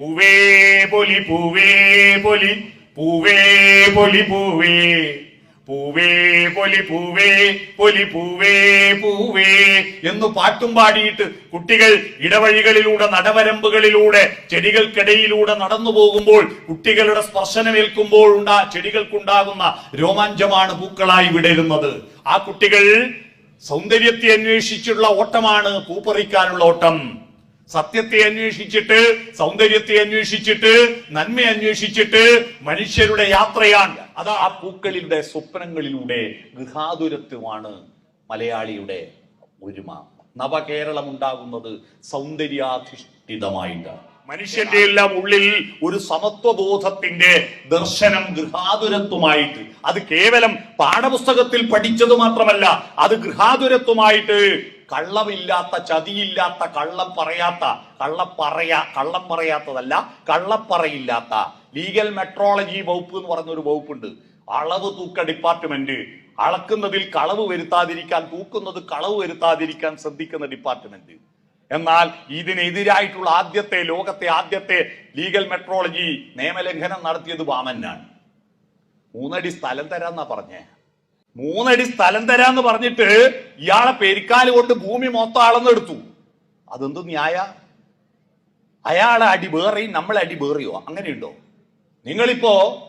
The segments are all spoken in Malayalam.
പൂവേ പൊലി പൂവേ പൊലി പൂവേ പൊലി പൂവേ. പൂവേ പൊലി പൂവേ പൊലി പൂവേ പൂവേ എന്ന് പാട്ടും പാടിയിട്ട് കുട്ടികൾ ഇടവഴികളിലൂടെ നടവരമ്പുകളിലൂടെ ചെടികൾക്കിടയിലൂടെ നടന്നു പോകുമ്പോൾ കുട്ടികളുടെ സ്പർശനമേൽക്കുമ്പോൾ ഉണ്ടാ ചെടികൾക്കുണ്ടാകുന്ന രോമാഞ്ചമാണ് പൂക്കളായി വിടരുന്നത്. ആ കുട്ടികൾ സൗന്ദര്യത്തെ അന്വേഷിച്ചുള്ള ഓട്ടമാണ് പൂപ്പറിക്കാനുള്ള ഓട്ടം. സത്യത്തെ അന്വേഷിച്ചിട്ട് സൗന്ദര്യത്തെ അന്വേഷിച്ചിട്ട് നന്മ അന്വേഷിച്ചിട്ട് മനുഷ്യരുടെ യാത്രയാണ്. അത് ആ പൂക്കളിലൂടെ സ്വപ്നങ്ങളിലൂടെ ഗൃഹാതുരത്വമാണ് മലയാളിയുടെ ഒരുമ. നവകേരളം ഉണ്ടാകുന്നത് സൗന്ദര്യാധിഷ്ഠിതമായിട്ടാണ് മനുഷ്യന്റെ എല്ലാം ഉള്ളിൽ ഒരു സമത്വബോധത്തിന്റെ ദർശനം ഗൃഹാതുരത്വമായിട്ട്. അത് കേവലം പാഠപുസ്തകത്തിൽ പഠിച്ചത് മാത്രമല്ല അത് ഗൃഹാതുരത്വമായിട്ട് കള്ളമില്ലാത്ത ചതിയില്ലാത്ത കള്ളം പറയാത്ത കള്ളപ്പറയ കള്ളം പറയാത്തതല്ല കള്ളപ്പറയില്ലാത്ത ലീഗൽ മെട്രോളജി വകുപ്പ് എന്ന് പറഞ്ഞൊരു വകുപ്പുണ്ട്. അളവ് തൂക്ക ഡിപ്പാർട്ട്മെന്റ് അളക്കുന്നതിൽ കളവ് വരുത്താതിരിക്കാൻ തൂക്കുന്നത് കളവ് വരുത്താതിരിക്കാൻ ശ്രദ്ധിക്കുന്ന ഡിപ്പാർട്ട്മെന്റ് എന്നാൽ ഇതിനെതിരായിട്ടുള്ള ആദ്യത്തെ ലോകത്തെ ആദ്യത്തെ ലീഗൽ മെട്രോളജി നിയമലംഘനം നടത്തിയത് വാമനാണ് മൂന്നടി സ്ഥലം തരാന്നാ പറഞ്ഞേ. മൂന്നടി സ്ഥലം തരാന്ന് പറഞ്ഞിട്ട് ഇയാളെ പെരിക്കാൽ കൊണ്ട് ഭൂമി മൊത്തം അളന്നെടുത്തു അതെന്ത് ന്യായ? അയാളെ അടി വേറെയും നമ്മളെ അടി വേറെയോ? അങ്ങനെയുണ്ടോ? നിങ്ങളിപ്പോ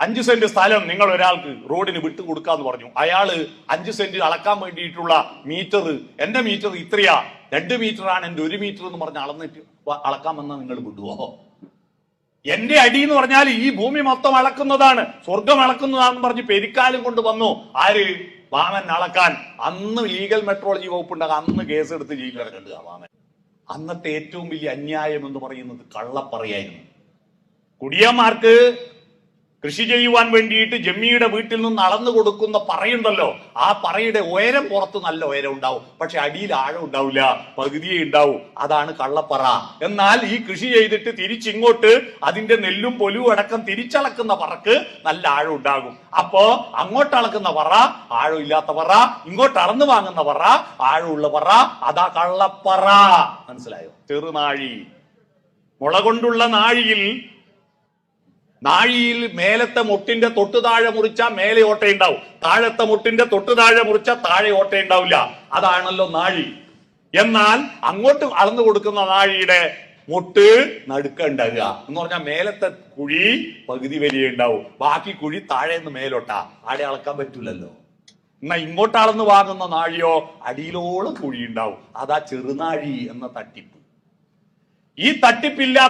അഞ്ച് സെന്റ് സ്ഥലം നിങ്ങൾ ഒരാൾക്ക് റോഡിന് വിട്ടു കൊടുക്കാന്ന് പറഞ്ഞു. അയാൾ അഞ്ച് സെന്റ് അളക്കാൻ വേണ്ടിയിട്ടുള്ള മീറ്റർ എന്റെ മീറ്റർ ഇത്രയാ. രണ്ട് ആണ് എന്റെ ഒരു മീറ്റർ എന്ന് പറഞ്ഞ് അളന്നിട്ട് അളക്കാമെന്ന് നിങ്ങൾ വിടുവോ? എന്റെ അടി എന്ന് പറഞ്ഞാൽ ഈ ഭൂമി മൊത്തം അളക്കുന്നതാണ് സ്വർഗം അളക്കുന്നതാണെന്ന് പറഞ്ഞ് പെരിക്കാലും കൊണ്ട് വന്നു. ആര്? വാമൻ അളക്കാൻ അന്ന് ലീഗൽ മെട്രോളജി വകുപ്പുണ്ടാകും അന്ന് കേസ് എടുത്ത് ജയിലിലിറങ്ങുക വാമൻ. അന്നത്തെ ഏറ്റവും വലിയ അന്യായം എന്ന് പറയുന്നത് കള്ളപ്പറയായിരുന്നു. കുടിയന്മാർക്ക് കൃഷി ചെയ്യുവാൻ വേണ്ടിയിട്ട് ജമ്മിയുടെ വീട്ടിൽ നിന്ന് അളന്നു കൊടുക്കുന്ന പറയുണ്ടല്ലോ. ആ പറയുടെ ഉയരം പുറത്ത് നല്ല ഉയരം ഉണ്ടാവും. പക്ഷെ അടിയിൽ ആഴം ഉണ്ടാവില്ല. പകുതിയേ ഉണ്ടാവും. അതാണ് കള്ളപ്പറ. എന്നാൽ ഈ കൃഷി ചെയ്തിട്ട് തിരിച്ചിങ്ങോട്ട് അതിന്റെ നെല്ലും പൊലുവും അടക്കം തിരിച്ചളക്കുന്ന പറക്ക് നല്ല ആഴം ഉണ്ടാകും. അപ്പോ അങ്ങോട്ട് അളക്കുന്ന പറ ആഴം ഇല്ലാത്ത പറ ഇങ്ങോട്ട് അളന്നു വാങ്ങുന്ന പറ ആഴമുള്ള പറ അതാ കള്ളപ്പറ. മനസ്സിലായോ? ചെറുനാഴി. മുള കൊണ്ടുള്ള നാഴിയിൽ നാഴിയിൽ മേലത്തെ മുട്ടിന്റെ തൊട്ടു താഴെ മുറിച്ച മേലെ ഓട്ടയുണ്ടാവും താഴത്തെ മുട്ടിന്റെ തൊട്ടു താഴെ മുറിച്ച താഴെ ഓട്ടയുണ്ടാവില്ല അതാണല്ലോ നാഴി. എന്നാൽ അങ്ങോട്ട് അളന്നു കൊടുക്കുന്ന നാഴിയുടെ മുട്ട് നടുക്ക ഉണ്ടാകുക. എന്ന് പറഞ്ഞാൽ മേലത്തെ കുഴി പകുതി വലിയ ഉണ്ടാവും. ബാക്കി കുഴി താഴെ നിന്ന് മേലോട്ടാ. ആടെ അളക്കാൻ പറ്റൂലല്ലോ. എന്നാ ഇങ്ങോട്ട് അളന്ന് വാങ്ങുന്ന നാഴിയോ അടിയിലോളം കുഴി ഉണ്ടാവും. അതാ ചെറുനാഴി എന്ന തട്ടിപ്പ്. ഈ തട്ടിപ്പില്ല